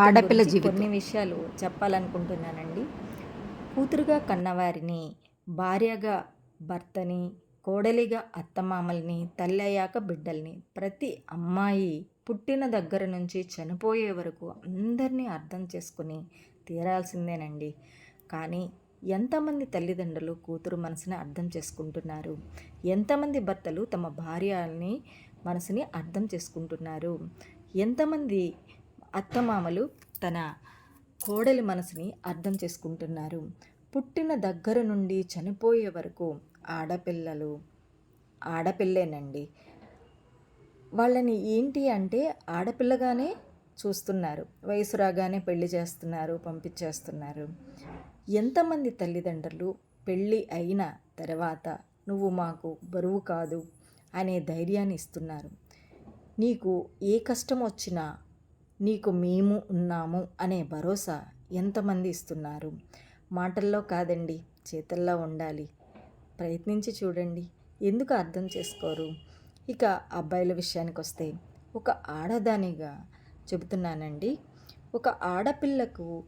ఆడపిల్ల జీవితం. కొన్ని విషయాలు చెప్పాలనుకుంటున్నానండి. కూతురుగా కన్నవారిని భార్యగా భర్తని కోడలిగా అత్తమామల్ని తల్లి అయ్యాక బిడ్డల్ని ప్రతి అమ్మాయి పుట్టిన దగ్గర నుంచి చనిపోయే వరకు అందరినీ అర్థం చేసుకుని తీరాల్సిందేనండి. కానీ ఎంతమంది తల్లిదండ్రులు కూతురు మనసుని అర్థం చేసుకుంటున్నారు? ఎంతమంది భర్తలు తమ భార్యని మనసుని అర్థం చేసుకుంటున్నారు? ఎంతమంది అత్తమామలు తన కోడలి మనసుని అర్థం చేసుకుంటున్నారు. పుట్టిన దగ్గర నుండి చనిపోయే వరకు ఆడపిల్లలు ఆడపిల్లేనండి. వాళ్ళని ఏంటి అంటే ఆడపిల్లగానే చూస్తున్నారు. వయసు రాగానే పెళ్ళి చేస్తున్నారు పంపించేస్తున్నారు. ఎంతమంది తల్లిదండ్రులు పెళ్ళి అయిన తర్వాత నువ్వు మాకు బరువు కాదు అనే ధైర్యాన్ని ఇస్తున్నారు. నీకు ఏ కష్టం వచ్చినా నీకు మేము ఉన్నాము అనే భరోసా ఎంతమంది ఇస్తున్నారు? మాటల్లో కాదండి చేతల్లో ఉండాలి. ప్రయత్నించి చూడండి ఎందుకు అర్థం చేసుకోరు? ఇక అబ్బాయిల విషయానికి వస్తే ఒక ఆడదానిగా చెబుతున్నానండి. ఒక ఆడపిల్లకు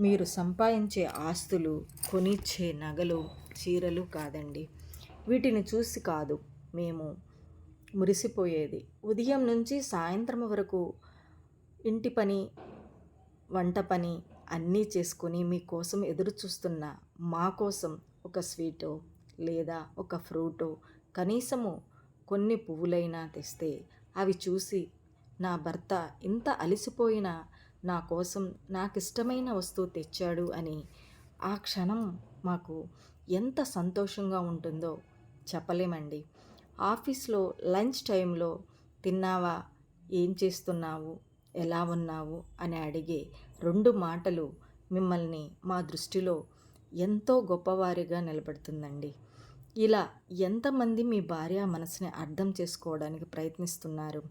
మీరు సంపాదించే ఆస్తులు కొనిచ్చే నగలు చీరలు కాదండి. వీటిని చూసి కాదు మేము మురిసిపోయేది. ఉదయం నుంచి సాయంత్రం వరకు ఇంటి పని వంట పని అన్నీ చేసుకొని మీకోసం ఎదురు చూస్తున్న మా కోసం ఒక స్వీటో లేదా ఒక ఫ్రూటో కనీసము కొన్ని పువ్వులైనా తెస్తే అవి చూసి నా భర్త ఇంత అలసిపోయిన నా కోసం నాకు ఇష్టమైన వస్తువు తెచ్చాడు అని ఆ క్షణం మాకు ఎంత సంతోషంగా ఉంటుందో చెప్పలేమండి. ఆఫీస్లో లంచ్ టైంలో తిన్నావా? ఏం చేస్తున్నావు? ఎలా ఉన్నావు? అని అడిగే రెండు మాటలు మిమ్మల్ని మా దృష్టిలో ఎంతో గొప్పవారిగా నిలబడుతుందండి. ఇలా ఎంతమంది మీ భార్య మనసుని అర్థం చేసుకోవడానికి ప్రయత్నిస్తున్నారు?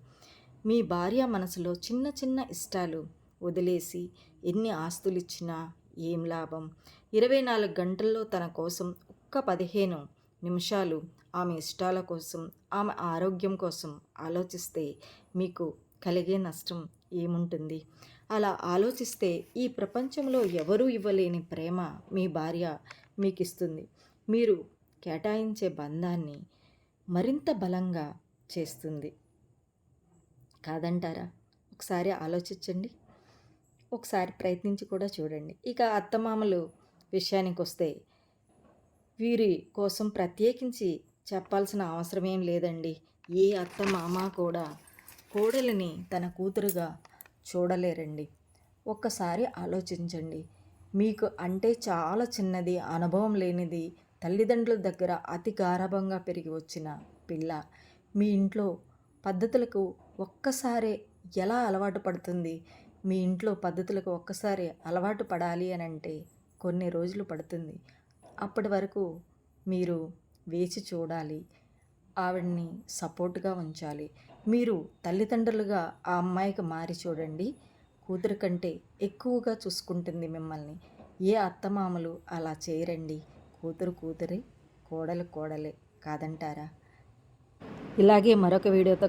మీ భార్య మనసులో చిన్న చిన్న ఇష్టాలు వదిలేసి ఎన్ని ఆస్తులు ఇచ్చినా ఏం లాభం? ఇరవై నాలుగు గంటల్లో తన కోసం ఒక్క పదిహేను నిమిషాలు ఆమె ఇష్టాల కోసం ఆమె ఆరోగ్యం కోసం ఆలోచిస్తే మీకు కలిగే నష్టం ఏముంటుంది? అలా ఆలోచిస్తే ఈ ప్రపంచంలో ఎవరూ ఇవ్వలేని ప్రేమ మీ భార్య మీకు ఇస్తుంది మీరు కేటాయించే బంధాన్ని మరింత బలంగా చేస్తుంది. కాదంటారా? ఒకసారి ఆలోచించండి. ఒకసారి ప్రయత్నించి కూడా చూడండి. ఇక అత్తమామలు విషయానికి వస్తే వీరి కోసం ప్రత్యేకించి చెప్పాల్సిన అవసరం ఏం లేదండి. ఏ అత్త మామ కూడా కోడలిని తన కూతురుగా చూడలేరండి. ఒక్కసారి ఆలోచించండి. మీకు అంటే చాలా చిన్నది అనుభవం లేనిది తల్లిదండ్రుల దగ్గర అతి గారాభంగా పెరిగి వచ్చిన పిల్ల. మీ ఇంట్లో పద్ధతులకు ఒక్కసారే ఎలా అలవాటు పడుతుంది? మీ ఇంట్లో పద్ధతులకు ఒక్కసారి అలవాటు పడాలి అని అంటే కొన్ని రోజులు పడుతుంది. అప్పటి వరకు మీరు వేచి చూడాలి. ఆవిడ్ని సపోర్ట్గా ఉంచాలి. మీరు తల్లిదండ్రులుగా ఆ అమ్మాయికి మారి చూడండి. కూతురు కంటే ఎక్కువగా చూసుకుంటుంది మిమ్మల్ని. ఏ అత్తమామలు అలా చేయరండి. కూతురు కూతురే కోడలు కోడలే కాదంటారా? ఇలాగే మరొక వీడియోతో